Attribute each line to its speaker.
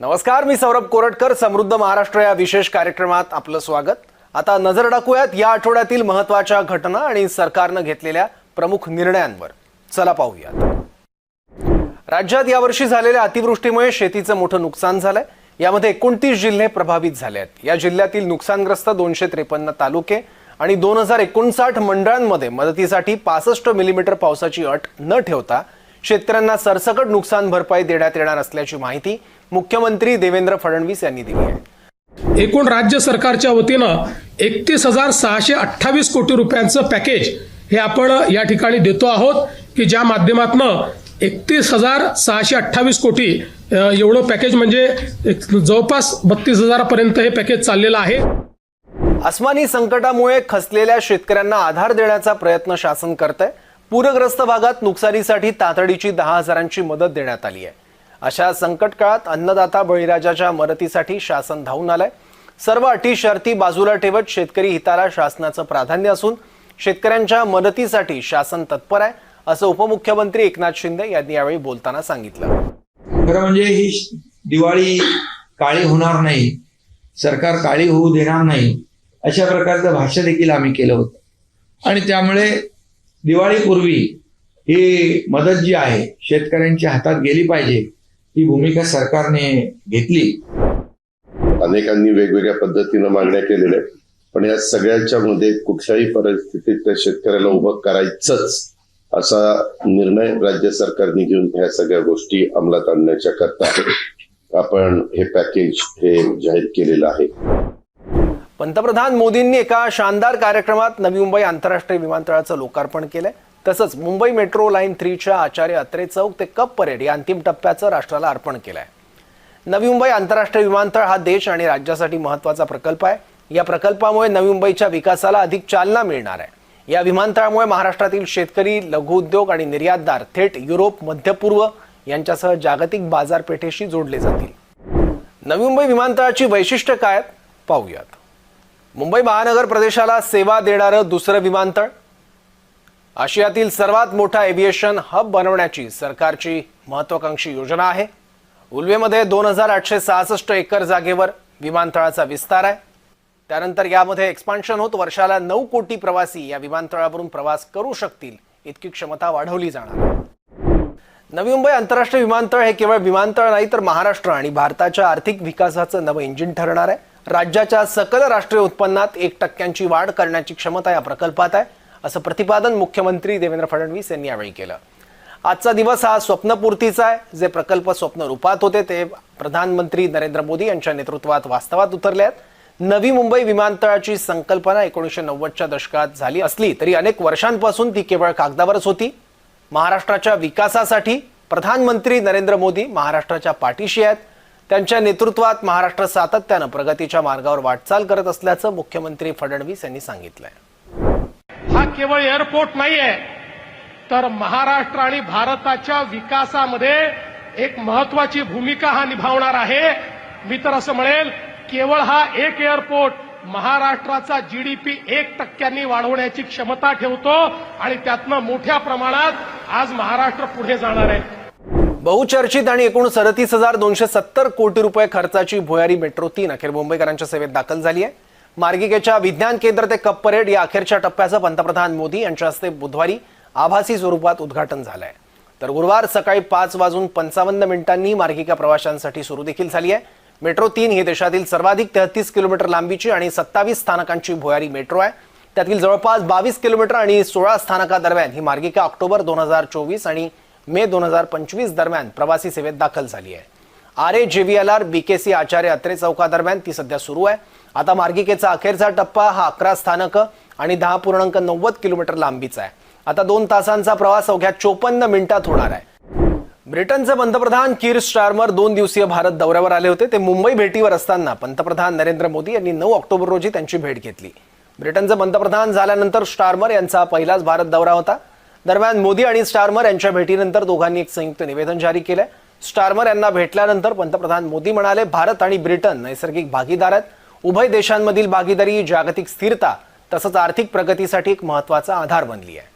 Speaker 1: नमस्कार मी सौरभ कोरटकर. समृद्ध महाराष्ट्र या विशेष कार्यक्रमात आपलं स्वागत. आता नजर टाकूयात या आठवड्यातील महत्त्वाच्या घटना आणि सरकारनं घेतलेल्या प्रमुख निर्णयांवर. चला पाहूयात. राज्यात यावर्षी झालेल्या अतिवृष्टीमुळे शेतीचं मोठं नुकसान झालंय. यामध्ये एकोणतीस जिल्हे प्रभावित झाले आहेत. या जिल्ह्यातील नुकसानग्रस्त दोनशे त्रेपन्न तालुके आणि दोन हजार एकोणसाठ मंडळांमध्ये मदतीसाठी पासष्ट मिलीमीटर पावसाची अट न ठेवता शेतकऱ्यांना सरसकट नुकसान भरपाई देण्यात येणार असल्याची माहिती मुख्यमंत्री देवेंद्र फडणवीस यांनी दिली आहे.
Speaker 2: एकूण राज्य सरकारच्या वतीनं एकतीस हजार सहाशे अठ्ठावीस कोटी रुपयांचं पॅकेज हे आपण या ठिकाणी देतो आहोत की ज्या माध्यमातनं एकतीस हजार सहाशे अठ्ठावीस कोटी एवढं पॅकेज म्हणजे जवळपास बत्तीस हजारापर्यंत हे पॅकेज चाललेलं आहे.
Speaker 1: अस्मानी संकटामुळे खचलेल्या शेतकऱ्यांना आधार देण्याचा प्रयत्न शासन करत आहे पूरग्रस्त भागात नुकसानीसाठी तातडीची दहा हजारांची मदत देण्यात आली आहे. अशा संकट काळात अन्नदाता बळीराजाच्या मदतीसाठी शासन धावून आलंय. सर्व अटी शर्ती बाजूला ठेवत शेतकरी हिताला शासनाचं प्राधान्य असून शेतकऱ्यांच्या मदतीसाठी शासन तत्पर आहे असं उपमुख्यमंत्री एकनाथ शिंदे यांनी यावेळी बोलताना सांगितलं.
Speaker 3: खरं म्हणजे ही दिवाळी काळी होणार नाही सरकार काळी होऊ देणार नाही अशा प्रकारचं भाष्य देखील आम्ही केलं होतं. आणि त्यामुळे दिवाळीपूर्वी ही मदत जी आहे शेतकऱ्यांच्या हातात गेली पाहिजे ही भूमिका सरकारने घेतली.
Speaker 4: अनेकांनी वेगवेगळ्या पद्धतीनं मागण्या केलेल्या आहेत. पण या सगळ्यांच्या मध्ये कुठल्याही परिस्थितीत त्या शेतकऱ्याला उभं करायचंच असा निर्णय राज्य सरकारने घेऊन ह्या सगळ्या गोष्टी अंमलात आणण्याच्या करता आपण हे पॅकेज हे जाहीर केलेलं आहे.
Speaker 1: पंतप्रधान मोदींनी एका शानदार कार्यक्रमात नवी मुंबई आंतरराष्ट्रीय विमानतळाचं लोकार्पण केलंय. तसंच मुंबई मेट्रो लाईन थ्रीच्या आचार्य अत्रे चौक ते कप परेड या अंतिम टप्प्याचं राष्ट्राला अर्पण केलंय. नवी मुंबई आंतरराष्ट्रीय विमानतळ हा देश आणि राज्यासाठी महत्त्वाचा प्रकल्प आहे. या प्रकल्पामुळे नवी मुंबईच्या विकासाला अधिक चालना मिळणार आहे. या विमानतळामुळे महाराष्ट्रातील शेतकरी लघुउद्योग आणि निर्यातदार थेट युरोप मध्य पूर्व यांच्यासह जागतिक बाजारपेठेशी जोडले जातील. नवी मुंबई विमानतळाची वैशिष्ट्य काय पाहूयात. मुंबई महानगर प्रदेशाला सेवा देणारं दुसरं विमानतळ? आशियातील सर्वात मोठा एव्हिएशन हब बनवण्याची सरकारची महत्वाकांक्षी योजना आहे. उल्वेमध्ये दोन हजार आठशे सहासष्ट एकर जागेवर विमानतळाचा विस्तार आहे. त्यानंतर यामध्ये एक्सपान्शन होत वर्षाला नऊ कोटी प्रवासी या विमानतळावरून प्रवास करू शकतील इतकी क्षमता वाढवली जाणार. नवी मुंबई आंतरराष्ट्रीय विमानतळ हे केवळ विमानतळ नाही तर महाराष्ट्र आणि भारताच्या आर्थिक विकासाचं नवं इंजिन ठरणार आहे. राज्याच्या सकल राष्ट्रीय उत्पन्नात एक टक्क्यांची वाढ करण्याची क्षमता या प्रकल्पात आहे असं प्रतिपादन मुख्यमंत्री देवेंद्र फडणवीस यांनी यावेळी केलं. आजचा दिवस हा स्वप्नपूर्तीचा आहे. जे प्रकल्प स्वप्न रूपात होते ते प्रधानमंत्री नरेंद्र मोदी यांच्या नेतृत्वात वास्तवात उतरले आहेत. नवी मुंबई विमानतळाची संकल्पना एकोणीसशे नव्वदच्या दशकात झाली असली तरी अनेक वर्षांपासून ती केवळ कागदावरच होती. महाराष्ट्राच्या विकासासाठी प्रधानमंत्री नरेंद्र मोदी महाराष्ट्राच्या पाठीशी आहेत. त्यांच्या नेतृत्वात महाराष्ट्र सातत्यानं प्रगतीच्या मार्गावर वाटचाल करत असल्याचं मुख्यमंत्री फडणवीस यांनी सांगितलंय.
Speaker 2: हा केवळ एअरपोर्ट नाहीये तर महाराष्ट्र आणि भारताच्या विकासामध्ये एक महत्वाची भूमिका हा निभावणार आहे. मी तर असं म्हणेल केवळ हा एक एअरपोर्ट महाराष्ट्राचा जीडीपी एक टक्क्यांनी वाढवण्याची क्षमता ठेवतो आणि त्यातनं मोठ्या प्रमाणात आज महाराष्ट्र पुढे जाणार आहे.
Speaker 1: बहुचर्चित आणि एकूण सदतीस हजार दोनशे सत्तर कोटी रुपये खर्चाची भुयारी मेट्रो तीन. अखेर मुंबईकरांच्या सेवेत दाखल झाली आहे मार्गिकेच्या विज्ञान केंद्र ते कप परेड या अखेरच्या टप्प्याचं पंतप्रधान मोदी यांच्या हस्ते बुधवारी आभासी स्वरूपात उद्घाटन झालंय. तर गुरुवार सकाळी पाच वाजून पंचावन्न मिनिटांनी मार्गिका प्रवाशांसाठी सुरू देखील झाली आहे मेट्रो तीन ही देशातील सर्वाधिक तेहतीस किलोमीटर लांबीची आणि सत्तावीस स्थानकांची भुयारी मेट्रो आहे. त्यातील जवळपास बावीस किलोमीटर आणि सोळा स्थानकादरम्यान ही मार्गिका ऑक्टोबर दोन हजार चोवीस आणि मे दोन हजार पंचवीस दरम्यान प्रवासी सेवेत दाखल झाली आहे. Aarey J V L R BKC Acharya Atre चौकादरम्यान ती सध्या सुरू आहे. आता मार्गिकेचा अखेरचा टप्पा हा अकरा स्थानक आणि दहा पूर्णांक नव्वद किलोमीटर लांबीचा आहे. आता दोन तासांचा प्रवास अवघ्या चोपन्न मिनिटात होणार आहे. ब्रिटनचे पंतप्रधान कीर स्टारमर दोन दिवसीय भारत दौऱ्यावर आले होते. ते मुंबई भेटीवर असताना पंतप्रधान नरेंद्र मोदी यांनी नऊ ऑक्टोबर रोजी त्यांची भेट घेतली. ब्रिटनचे पंतप्रधान झाल्यानंतर स्टार्मर यांचा पहिलाच भारत दौरा होता. दरम्यान मोदी आणि स्टारमर यांच्या भेटीनंतर दोघांनी एक संयुक्त निवेदन जारी केलंय. स्टारमर यांना भेटल्यानंतर पंतप्रधान मोदी म्हणाले भारत आणि ब्रिटन नैसर्गिक भागीदार आहेत. उभय देशांमधील भागीदारी जागतिक स्थिरता तसंच आर्थिक प्रगतीसाठी एक महत्त्वाचा आधार बनली आहे.